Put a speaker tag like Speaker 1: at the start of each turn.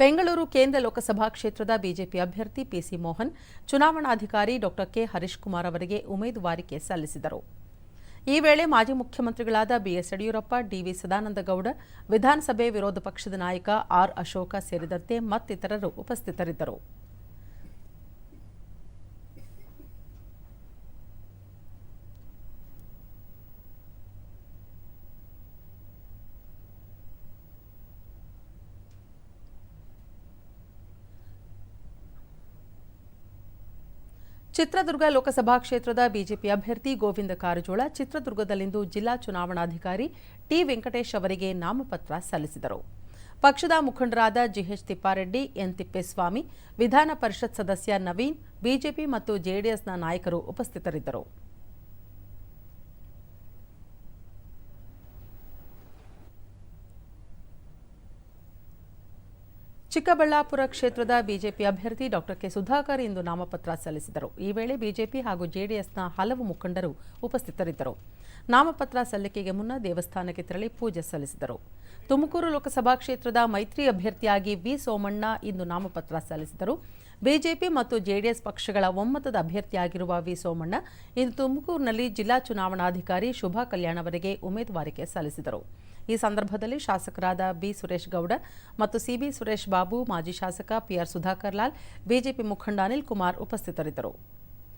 Speaker 1: ಬೆಂಗಳೂರು ಕೇಂದ್ರ ಲೋಕಸಭಾ ಕ್ಷೇತ್ರದ ಬಿಜೆಪಿ ಅಭ್ಯರ್ಥಿ ಪಿಸಿ ಮೋಹನ್, ಚುನಾವಣಾಧಿಕಾರಿ ಡಾಕ್ಟರ್ ಕೆ ಹರೀಶ್ ಕುಮಾರ್ ಅವರಿಗೆ ಉಮೇದುವಾರಿಕೆ ಸಲ್ಲಿಸಿದರು. ಈ ವೇಳೆ ಮಾಜಿ ಮುಖ್ಯಮಂತ್ರಿಗಳಾದ ಬಿಎಸ್ ಯಡಿಯೂರಪ್ಪ, ಡಿವಿ ಸದಾನಂದಗೌಡ, ವಿಧಾನಸಭೆ ವಿರೋಧ ಪಕ್ಷದ ನಾಯಕ ಆರ್ ಅಶೋಕ ಸೇರಿದಂತೆ ಮತ್ತಿತರರು ಉಪಸ್ಥಿತರಿದ್ದರು. ಚಿತ್ರದುರ್ಗ ಲೋಕಸಭಾ ಕ್ಷೇತ್ರದ ಬಿಜೆಪಿ ಅಭ್ಯರ್ಥಿ ಗೋವಿಂದ ಕಾರಜೋಳ ಚಿತ್ರದುರ್ಗದಲ್ಲಿಂದು ಜಿಲ್ಲಾ ಚುನಾವಣಾಧಿಕಾರಿ ಟಿ ವೆಂಕಟೇಶ್ ಅವರಿಗೆ ನಾಮಪತ್ರ ಸಲ್ಲಿಸಿದರು. ಪಕ್ಷದ ಮುಖಂಡರಾದ ಜಿಎಚ್ ತಿಪ್ಪಾರೆಡ್ಡಿ, ಎನ್ ತಿಪ್ಪೇಸ್ವಾಮಿ, ವಿಧಾನ ಪರಿಷತ್ ಸದಸ್ಯ ನವೀನ್, ಬಿಜೆಪಿ ಮತ್ತು ಜೆಡಿಎಸ್ನ ನಾಯಕರು ಉಪಸ್ಥಿತರಿದ್ದರು. ಚಿಕ್ಕಬಳ್ಳಾಪುರ ಕ್ಷೇತ್ರದ ಬಿಜೆಪಿ ಅಭ್ಯರ್ಥಿ ಡಾಕ್ಟರ್ ಕೆ ಸುಧಾಕರ್ ಇಂದು ನಾಮಪತ್ರ ಸಲ್ಲಿಸಿದರು. ಈ ವೇಳೆ ಬಿಜೆಪಿ ಹಾಗೂ ಜೆಡಿಎಸ್ನ ಹಲವು ಮುಖಂಡರು ಉಪಸ್ಥಿತರಿದ್ದರು. ನಾಮಪತ್ರ ಸಲ್ಲಿಕೆಗೆ ಮುನ್ನ ದೇವಸ್ಥಾನಕ್ಕೆ ತೆರಳಿ ಪೂಜೆ ಸಲ್ಲಿಸಿದರು. ತುಮಕೂರು ಲೋಕಸಭಾ ಕ್ಷೇತ್ರದ ಮೈತ್ರಿ ಅಭ್ಯರ್ಥಿಯಾಗಿ ವಿ ಸೋಮಣ್ಣ ಇಂದು ನಾಮಪತ್ರ ಸಲ್ಲಿಸಿದರು. ಬಿಜೆಪಿ ಮತ್ತು ಜೆಡಿಎಸ್ ಪಕ್ಷಗಳ ಒಮ್ಮತದ ಅಭ್ಯರ್ಥಿಯಾಗಿರುವ ವಿ ಸೋಮಣ್ಣ ಇಂದು ತುಮಕೂರಿನಲ್ಲಿ ಜಿಲ್ಲಾ ಚುನಾವಣಾಧಿಕಾರಿ ಶುಭಾ ಕಲ್ಯಾಣ್ ಅವರಿಗೆ ಉಮೇದುವಾರಿಕೆ ಸಲ್ಲಿಸಿದರು. ಈ ಸಂದರ್ಭದಲ್ಲಿ ಶಾಸಕರಾದ ಬಿ ಸುರೇಶ್ ಗೌಡ ಮತ್ತು ಸಿಬಿ ಸುರೇಶ್ ಬಾಬು, ಮಾಜಿ ಶಾಸಕ ಪಿಆರ್ ಸುಧಾಕರ್ ಲಾಲ್, ಬಿಜೆಪಿ ಮುಖಂಡ ಅನಿಲ್ ಕುಮಾರ್ ಉಪಸ್ಥಿತರಿದ್ದರು.